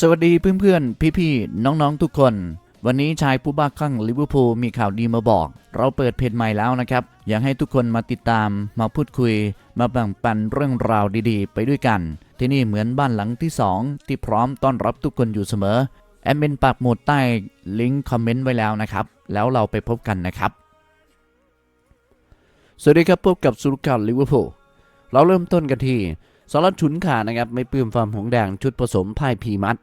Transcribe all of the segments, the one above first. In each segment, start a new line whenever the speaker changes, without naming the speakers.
สวัสดีเพื่อนๆ พี่ๆ น้องๆ ทุกคน วันนี้ชายผู้บ้าคลั่งลิเวอร์พูลมีข่าวดีมาบอก เราเปิดเพจใหม่แล้วนะครับ อยากให้ทุกคนมาติดตาม มาพูดคุย มาแบ่งปันเรื่องราวดีๆ ไปด้วยกัน ที่นี่เหมือนบ้านหลังที่ 2 ที่พร้อมต้อนรับทุกคนอยู่เสมอ แอดมินปักหมุดใต้ลิงก์คอมเมนต์ไว้แล้วนะครับ แล้วเราไปพบกันนะครับ สวัสดีครับพบกับสุรการลิเวอร์พูลเราเริ่มต้นกันที่ สลัดฉุนขานะครับไม่ปลื้มฟอร์มหงแดงชุดผสมพ่ายพีมัด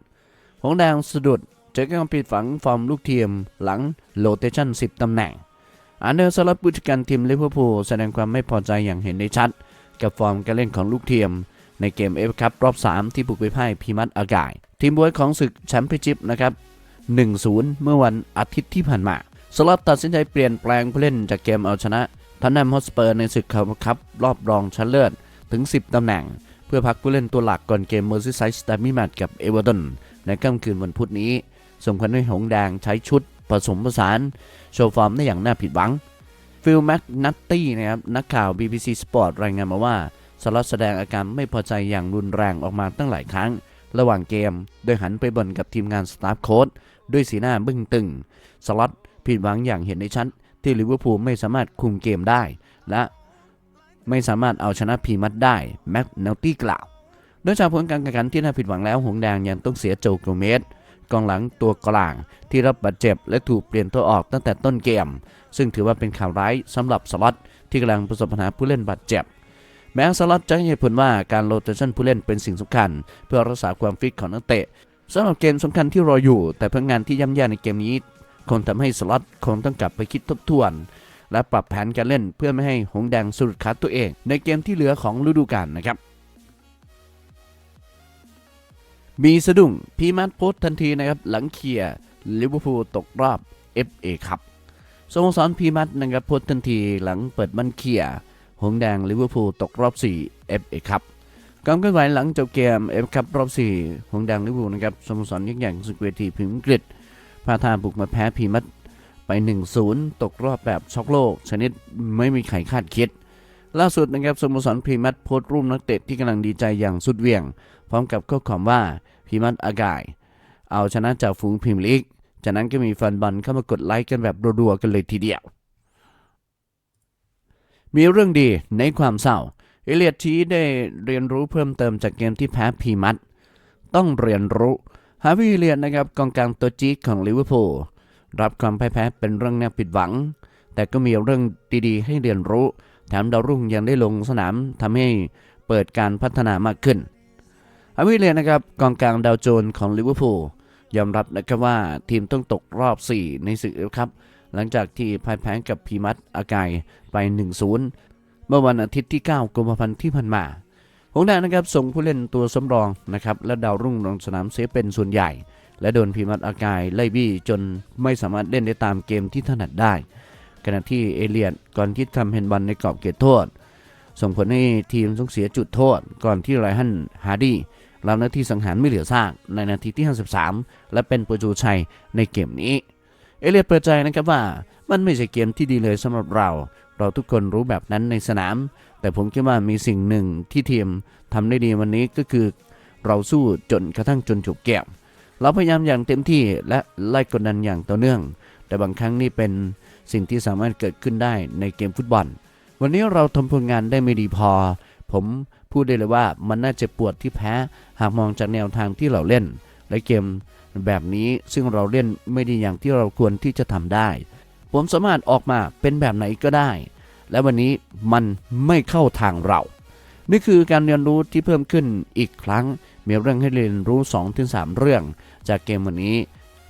หงแดงสะดุดเจอการปิดฝังฟอร์มลูกเทียมหลังโลเตชัน10 ตำแหน่งอันเดอร์สลัดผู้จัดการทีมลิเวอร์พูลแสดงความไม่พอใจอย่างเห็นได้ชัด กับฟอร์มการเล่นของลูกเทียม ในเกมเอฟคัพรอบ 3 ที่บุกไปพ่ายพีมัดอากาย ทีมบวยของศึกแชมเปี้ยนชิพนะครับ1-0 เมื่อวันอาทิตย์ที่ผ่านมาสล็อตตัดสินใจเปลี่ยนแปลงผู้เล่นจากเกมเอาชนะทันนัมฮอสเปอร์ในศึกคัพรอบรองชนะเลิศถึง 10 ตำแหน่ง พื่อพักผู้เล่นตัวหลักก่อนเกมเมอร์ซิไซด์สตมิแมตกับเอเวอร์ตันในค่ำคืนวันพุธนี้ ส่งผลให้หงแดงใช้ชุดผสมผสาน โชว์ฟอร์มได้อย่างน่าผิดหวัง ฟิลแม็กนัตตี้นะครับนักข่าว BBC Sport รายงานมาว่าสล็อตแสดงอาการไม่พอใจอย่างรุนแรงออกมาตั้งหลายครั้ง ระหว่างเกม โดยหันไปบ่นกับทีมงานสตาฟโค้ดด้วยสีหน้าบึ้งตึงสล็อตผิดหวังอย่างเห็นได้ชัดที่ลิเวอร์พูลไม่สามารถคุมเกมได้ และ ไม่สามารถเอาชนะพีมัดได้แม็กเนลตี้กล่าวโดยจากผลการแข่งขันที่น่าผิดหวังแล้วหงแดงยังต้องเสียโจโกเมสกองหลังตัวกลางที่รับบาดเจ็บและถูกเปลี่ยนตัวออกตั้งแต่ต้นเกม ซึ่งถือว่าเป็นข่าวร้ายสำหรับสล็อตที่กำลังประสบปัญหาผู้เล่นบาดเจ็บ แม้สล็อตจะให้เหตุผลว่าการโรเตชันผู้เล่นเป็นสิ่งสำคัญ เพื่อรักษาความฟิตของนักเตะสำหรับเกมสำคัญที่รออยู่ แต่ผลงานที่ย่ำแย่ในเกมนี้คงทำให้สล็อตคงต้องกลับไปคิดทบทวน และปรับแผนการเล่นเพื่อไม่ให้หงแดงสุดคัดตัวเอง ในเกมที่เหลือของฤดูกาลนะครับมีสะดุ้งพีมัดโพสทันทีนะครับหลังเคลียร์ลิเวอร์พูลตกรอบ FA ครับสโมสรพีมัดนะครับโพสทันทีหลังเปิดบันเคลียร์หงแดงลิเวอร์พูลตกรอบ 4 FA ครับการเคลื่อนไหวหลังจบเกม F คัพรอบ 4 หงแดงลิเวอร์พูลนะครับสโมสรยักษ์ใหญ่สุดเวทีพิมพ์อังกฤษพาทาบุกมาแพ้พีมัด 1-0 ตกรอบแบบช็อกโลก ชนิดไม่มีใครคาดคิด ล่าสุดนะครับสโมสรพรีมัตโพสต์รูปนักเตะที่กำลังดีใจอย่างสุดเหวี่ยง พร้อมกับข้อความว่าพรีมัตอากาย เอาชนะจากฝูงพรีมลีก จากนั้นก็มีแฟนบอลเข้ามากดไลค์กันแบบรัวๆกันเลยทีเดียว มีเรื่องดีในความเศร้า เอเลียทีได้เรียนรู้เพิ่มเติมจากเกมที่แพ้พรีมัตต้องเรียนรู้ฮาวิเลียนนะครับกองกลางตัวจี๊ดของลิเวอร์พูล รับความพ่ายแพ้เป็นเรื่องน่าผิดหวัง แต่ก็มีเรื่องดีๆ ให้เรียนรู้ แถมดาวรุ่งยังได้ลงสนามทำให้เปิดการพัฒนามากขึ้นอาวิเลียนนะครับกองกลางดาวโจนของลิเวอร์พูลยอมรับนะครับว่าทีมต้องตกรอบ 4 ในศึกเอฟครับ หลังจากที่พ่ายแพ้กับพีมัตอากายไป 1-0 เมื่อวันอาทิตย์ที่ 9 กุมภาพันธ์ที่ผ่านมาหงแดงนะครับส่งผู้เล่นตัวสำรองนะครับและดาวรุ่งลงสนามเสียเป็นส่วนใหญ่ และโดนพิมัดอากายไล่บี้จนไม่สามารถเล่นได้ตามเกมที่ถนัดได้ ขณะที่เอเลียนก่อนที่ทำเฮนบอลในกรอบเขตโทษ ส่งผลให้ทีมต้องเสียจุดโทษ ก่อนที่ไรฮันฮาร์ดี้รับหน้าที่สังหารไม่เหลือซากในนาทีที่ 53 และเป็นประตูชัยในเกมนี้ เอเลียนเปิดใจนะครับว่ามันไม่ใช่เกมที่ดีเลยสำหรับเรา เราทุกคนรู้แบบนั้นในสนาม แต่ผมคิดว่ามีสิ่งหนึ่งที่ทีมทำได้ดีวันนี้ก็คือ เราสู้จนกระทั่งจนจบเกม เราพยายามอย่างเต็มที่และไล่กดดันอย่างต่อเนื่อง แต่บางครั้งนี่เป็นสิ่งที่สามารถเกิดขึ้นได้ในเกมฟุตบอล วันนี้เราทำผลงานได้ไม่ดีพอ ผมพูดได้เลยว่ามันน่าจะปวดที่แพ้หากมองจากแนวทางที่เราเล่น และเกมแบบนี้ซึ่งเราเล่นไม่ดีอย่างที่เราควรที่จะทำได้ ผมสามารถออกมาเป็นแบบไหนก็ได้ และวันนี้มันไม่เข้าทางเรา นี่คือการเรียนรู้ที่เพิ่มขึ้นอีกครั้ง มีเรื่องให้เรียนรู้ 2-3 เรื่อง จากเกมวันนี้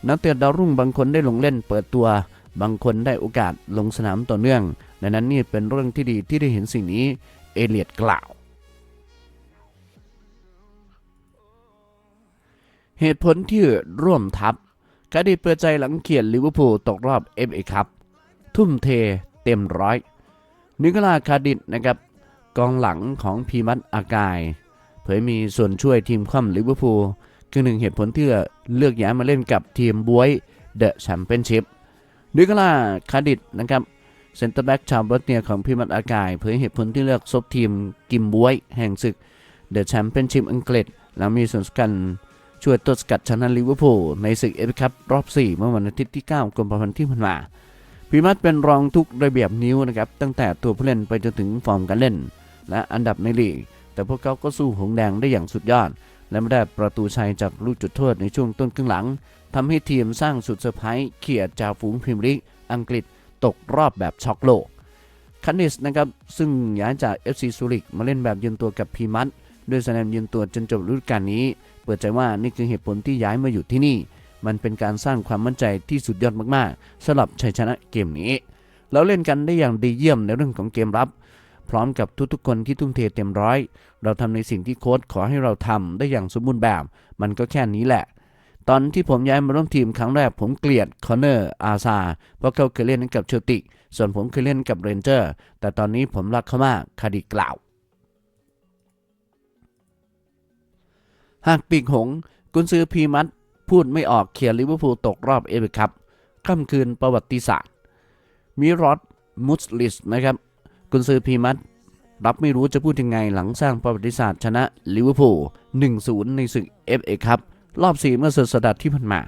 นักเตะดาวรุ่งบางคนได้ลงเล่นเปิดตัว บางคนได้โอกาสลงสนามต่อเนื่องดังนั้นนี่เป็นเรื่องที่ดีที่ได้เห็นสิ่งนี้เอเลียดกล่าว เหตุผลที่ร่วมทัพกาดีเปิดใจหลังเขียนลิเวอร์พูลตกรอบเอฟเอคัพทุ่มเทเต็มร้อยนิโคลาคาดิดนะครับกองหลังของพีมัตอากาย เผยมีส่วนช่วยทีมคว่ำลิเวอร์พูลคือหนึ่งเหตุผลที่เลือกย้ายมาเล่นกับทีมบวยเดอะแชมเปี้ยนชิพนิโคลาคาดิดนะครับเซนเตอร์แบ็กชาวบอสเนียของพีมัตอากาย เผยเหตุผลที่เลือกซบทีมกิมบวย แห่งศึกเดอะแชมเปี้ยนชิพอังกฤษ แล้วมีส่วนสำคัญช่วยตัวสกัดชนะลิเวอร์พูลในศึกเอฟเคัพรอบ 4 เมื่อวันอาทิตย์ที่ 9กุมภาพันธ์ที่ผ่านมาพีมัดเป็นรองทุกระเบียบนิ้วนะครับตั้งแต่ตัวผู้เล่นไปจนถึงฟอร์มการเล่น และอันดับในลีก แต่พวกเขาก็สู้หงแดงได้อย่างสุดยอด และไม่ได้ประตูชัยจากลูกจุดโทษในช่วงต้นครึ่งหลังทำให้ทีมสร้างสุดเซอร์ไพรส์เขี่ยจ่าฝูงพรีเมียร์ลีกอังกฤษตกรอบแบบช็อกโลกคันนิสนะครับซึ่งย้ายจาก FC ซูริกมาเล่นแบบยืนตัวกับพีมัดด้วยสแนมยืนตัวจนจบฤดูกาลนี้ เปิดใจว่านี่คือเหตุผลที่ย้ายมาอยู่ที่นี่ มันเป็นการสร้างความมั่นใจที่สุดยอดมากๆสำหรับชัยชนะเกมนี้เราเล่นกันได้อย่างดีเยี่ยมในเรื่องของเกมรับ พร้อมกับทุกๆ คนที่ทุ่มเทเต็มร้อย เราทำในสิ่งที่โค้ชขอให้เราทำได้อย่างสมบูรณ์แบบ มันก็แค่นี้แหละ ตอนที่ผมย้ายมาร่วมทีมครั้งแรกผมเกลียดคอนเนอร์อาซาเพราะเขาเคยเล่นกับเชลติ ส่วนผมเคยเล่นกับเรนเจอร์ แต่ตอนนี้ผมรักเขามากคาดิกล่าวหากปีกหงส์กุนซือพีมัดพูดไม่ออกเคลียร์ลิเวอร์พูลตกรอบเอฟเอคัพค่ำคืนประวัติศาสตร์มิรอดมุสลิสนะครับ กุนซือพีมัดรับไม่รู้จะพูดยังไงหลังสร้างประวัติศาสตร์ชนะลิเวอร์พูล1-0 ในศึก FA ครับ รอบ4เมื่อสุดสัปดาห์ที่ผ่านมา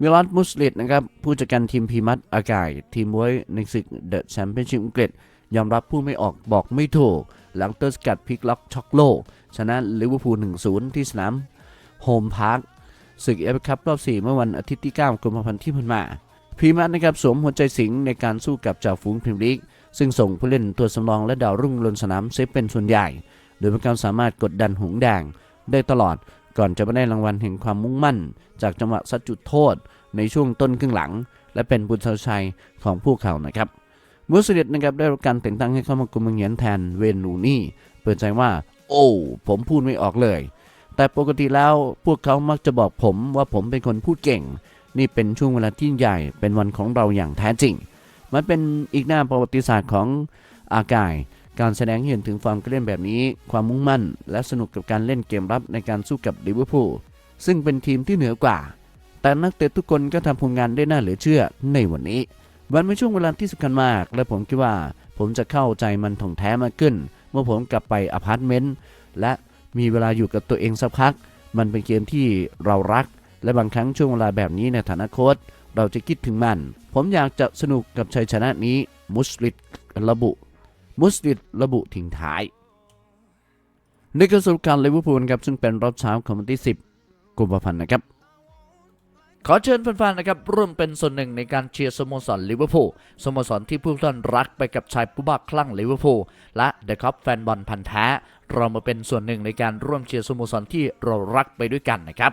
มิรอดมุสลิสนะครับ ผู้จัดการทีมพีมัดอากาย ทีมไว้ในศึกเดอะแชมเปี้ยนชิพอังกฤษยอมรับพูดไม่ออกบอกไม่ถูก หลังเตอร์สกัดพลิกล็อกช็อกโลกชนะลิเวอร์พูล1-0 ที่สนามโฮมพาร์คศึกเอฟคัพรอบ 4 เมื่อวันอาทิตย์ที่ 9 กุมภาพันธ์ที่ผ่านมาพีมัดนะครับสวมหัวใจสิงในการสู้กับจ่าฝูงพรีเมียร์ลีก ซึ่งส่งผู้เล่นตัวสำรองและดาวรุ่งลงสนามเซฟเป็นส่วนใหญ่ โดยมีความสามารถกดดันหงแดงได้ตลอด ก่อนจะมาได้รางวัลแห่งความมุ่งมั่น จากจังหวะซัดจุดโทษ ในช่วงต้นครึ่งหลัง และเป็นบุญชัยของพวกเขานะครับมุสลิดนะครับได้รับการแต่งตั้งให้เข้ามากุมเงียนแทนเวนนูนี่ เปิดใจว่า โอ้ ผมพูดไม่ออกเลย แต่ปกติแล้วพวกเขามักจะบอกผมว่าผมเป็นคนพูดเก่ง นี่เป็นช่วงเวลาที่ใหญ่เป็นวันของเราอย่างแท้จริง มันเป็นอีกหน้าประวัติศาสตร์ของอากาย การแสดงเห็นถึงความกระเล่นแบบนี้ ความมุ่งมั่น และสนุกกับการเล่นเกมรับในการสู้กับลิเวอร์พูลซึ่งเป็นทีมที่เหนือกว่า แต่นักเตะทุกคนก็ทำผลงานได้น่าเหลือเชื่อในวันนี้มันเป็นช่วงเวลาที่สำคัญมาก และผมคิดว่า ผมจะเข้าใจมันถ่องแท้มากขึ้น เมื่อผมกลับไปอพาร์ตเมนต์และมีเวลาอยู่กับตัวเองสักพัก มันเป็นเกมที่เรารัก และบางครั้งช่วงเวลาแบบนี้ในฐานะโค้ช เราจะคิดถึงมัน ผมอยากจะสนุกกับชัยชนะนี้ มุสลิดระบุ มุสลิดระบุทิ้งท้ายนี่คือสรุปการลิเวอร์พูลครับซึ่งเป็นรอบเช้าของวันที่ 10 กุมภาพันธ์นะครับ ขอเชิญแฟนๆนะครับร่วมเป็นส่วนหนึ่งในการเชียร์สโมสรลิเวอร์พูลสโมสรที่ผู้ท่านรักไปกับชายผู้บ้าคลั่งลิเวอร์พูลและเดอะคัพแฟนบอลพันธ์แท้ เรามาเป็นส่วนหนึ่งในการร่วมเชียร์สโมสรที่เรารักไปด้วยกันนะครับ